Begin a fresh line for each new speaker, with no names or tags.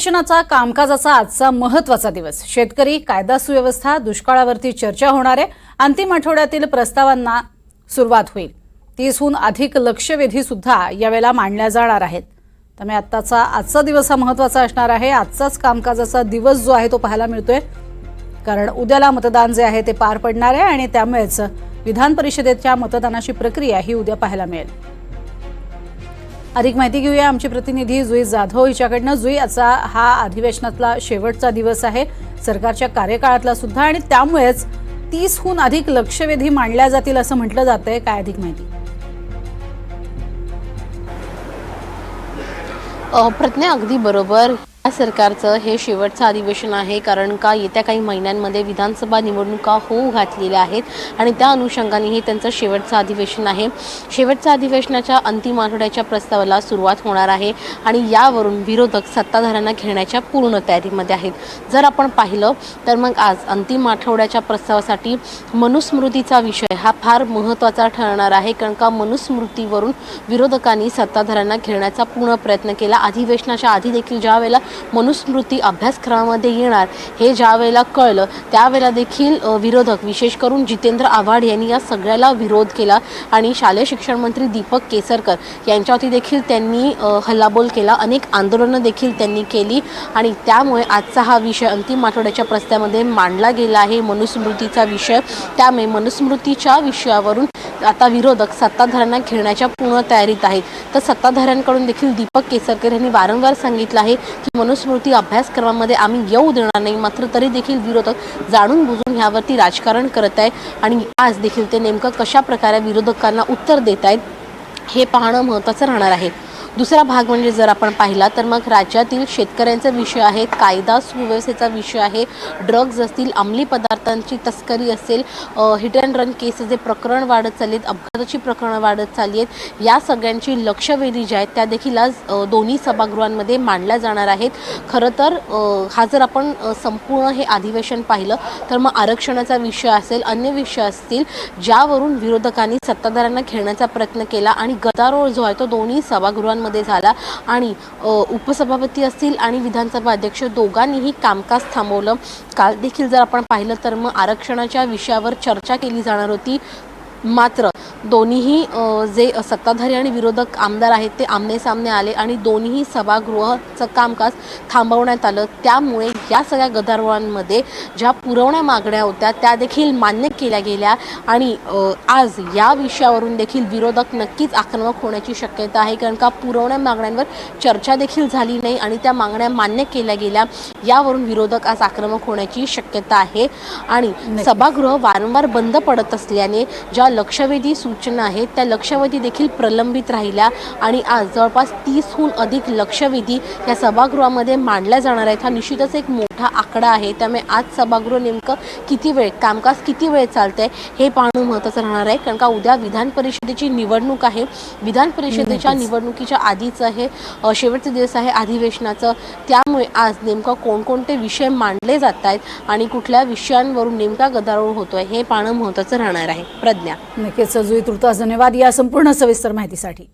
अधिवेशनाचा कामकाजाचा आजचा महत्त्वाचा दिवस. शेतकरी कायदा सुव्यवस्था दुष्काळावरती चर्चा होणार आहे. अंतिम आठवड्यातील प्रस्तावांना सुरुवात होईल. तीसहून अधिक लक्षवेधी सुद्धा यावेळेला मांडल्या जाणार आहेत. त्यामुळे आत्ताचा आजचा दिवस हा महत्त्वाचा असणार आहे. आजचाच कामकाजाचा दिवस जो आहे तो पाहायला मिळतोय. कारण उद्याला मतदान जे आहे ते पार पडणार आहे आणि त्यामुळेच विधान परिषदेच्या मतदानाची प्रक्रिया ही उद्या पाहायला मिळेल. अधिक माहिती घेऊया. आमची प्रतिनिधी जुई जाधव हिच्याकडनं. जुई असा हा अधिवेशनातला शेवटचा दिवस आहे. सरकारच्या कार्यकाळातला सुद्धा आणि त्यामुळेच तीसहून अधिक लक्षवेधी मांडल्या जातील असं म्हटलं जातंय. काय अधिक माहिती?
प्रज्ञा अगदी बरोबर. सरकारचं हे शेवटचं अधिवेशन आहे कारण का येत्या काही महिन्यांमध्ये विधानसभा निवडणुका होऊ घातलेल्या आहेत आणि त्या अनुषंगाने हे त्यांचं शेवटचं अधिवेशन आहे. शेवटच्या अधिवेशनाच्या अंतिम आठवड्याच्या प्रस्तावाला सुरुवात होणार आहे आणि यावरून विरोधक सत्ताधाऱ्यांना घेण्याच्या पूर्ण तयारीमध्ये आहेत. जर आपण पाहिलं तर मग आज अंतिम आठवड्याच्या प्रस्तावासाठी मनुस्मृतीचा विषय हा फार महत्त्वाचा ठरणार आहे कारण का मनुस्मृतीवरून विरोधकांनी सत्ताधाऱ्यांना घेण्याचा पूर्ण प्रयत्न केला. अधिवेशनाच्या आधी देखील ज्या वेळेला मनुस्मृती अभ्यासक्रमामध्ये येणार हे ज्या वेळेला कळलं त्यावेळेला देखील विरोधक विशेष करून जितेंद्र आव्हाड यांनी या सगळ्याला विरोध केला आणि शालेय शिक्षण मंत्री दीपक केसरकर यांच्यावरती देखील त्यांनी हल्लाबोल केला. अनेक आंदोलनं देखील त्यांनी केली आणि त्यामुळे आजचा हा विषय अंतिम आठवड्याच्या प्रस्तावामध्ये मांडला गेला आहे. मनुस्मृतीचा विषय त्यामुळे मनुस्मृतीच्या विषयावरून आता विरोधक सत्ताधाऱ्यांना खेळण्याच्या पूर्ण तयारीत आहेत. तर सत्ताधाऱ्यांकडून देखील दीपक केसरकर यांनी वारंवार सांगितलं आहे की मनुस्मृती अभ्यासक्रमामध्ये आम्ही येऊ देणार नाही. मात्र तरी देखील विरोधक जाणून बुजून ह्यावरती राजकारण करत आहे आणि आज देखील ते नेमकं कशा प्रकारे विरोधकांना उत्तर देत आहेत हे पाहणं महत्त्वाचं राहणार आहे. दुसरा भाग म्हणजे जर आपण पाहिला तर मग राज्यातील शेतकऱ्यांचा विषय आहे कायदा सुव्यवस्थेचा विषय आहे ड्रग्ज असतील अंमली पदार्थांची तस्करी असेल हिट अँड रन केसेस जे प्रकरण वाढत चालले आहेत अपघाताची प्रकरणं वाढत चालली आहेत या सगळ्यांची लक्षवेधी जी आहेत त्या देखील आज दोन्ही सभागृहांमध्ये मांडल्या जाणार आहेत. खरं तर हा जर आपण संपूर्ण हे अधिवेशन पाहिलं तर मग आरक्षणाचा विषय असेल अन्य विषय असतील ज्यावरून विरोधकांनी सत्ताधाऱ्यांना खेळण्याचा प्रयत्न केला आणि गदारोळ जो आहे तो दोन्ही सभागृहांमध्ये झाला आणि उपसभापती असतील आणि विधानसभा अध्यक्ष दोघांनीही कामकाज थांबवलं. काल देखील जर आपण पाहिलं तर मग आरक्षणाच्या विषयावर चर्चा केली जाणार होती. मात्र दोन्हीही जे सत्ताधारी आणि विरोधक आमदार आहेत ते आमने सामने आले आणि दोन्ही सभागृहाचं कामकाज थांबवण्यात आलं. त्यामुळे या सगळ्या गदारोळांमध्ये ज्या पुरवण्या मागण्या होत्या त्या देखील मान्य केल्या गेल्या आणि आज या विषयावरून देखील विरोधक नक्कीच आक्रमक होण्याची शक्यता आहे कारण का पुरवण्या मागण्यांवर चर्चा देखील झाली नाही आणि त्या मागण्या मान्य केल्या गेल्या. यावरून विरोधक आज आक्रमक होण्याची शक्यता आहे आणि सभागृह वारंवार बंद पडत असल्याने ज्या लक्षवेधी सूचना आहेत त्या लक्षवेधी देखील प्रलंबित राहिल्या आणि आज जवळपास तीसहून अधिक लक्षवेधी या सभागृहामध्ये मांडल्या जाणार आहेत. हा निश्चितच एक मोठा आकडा आहे. त्यामुळे आज सभागृह नेमकं किती वेळ कामकाज किती वेळ चालतंय हे पाहणं महत्त्वाचं राहणार आहे. कारण का उद्या विधान परिषदेची निवडणूक आहे. विधान परिषदेच्या. निवडणुकीच्या आधीच हे शेवटचे दिवस आहे अधिवेशनाचं. त्यामुळे आज नेमकं कोणकोणते विषय मांडले जात आहेत आणि कुठल्या विषयांवरून नेमका गदारोळ होतोय हे पाहणं महत्त्वाचं राहणार आहे. प्रज्ञा.
नक्कीच जुई तुर्तास धन्यवाद. या संपूर्ण सविस्तर माहितीसाठी.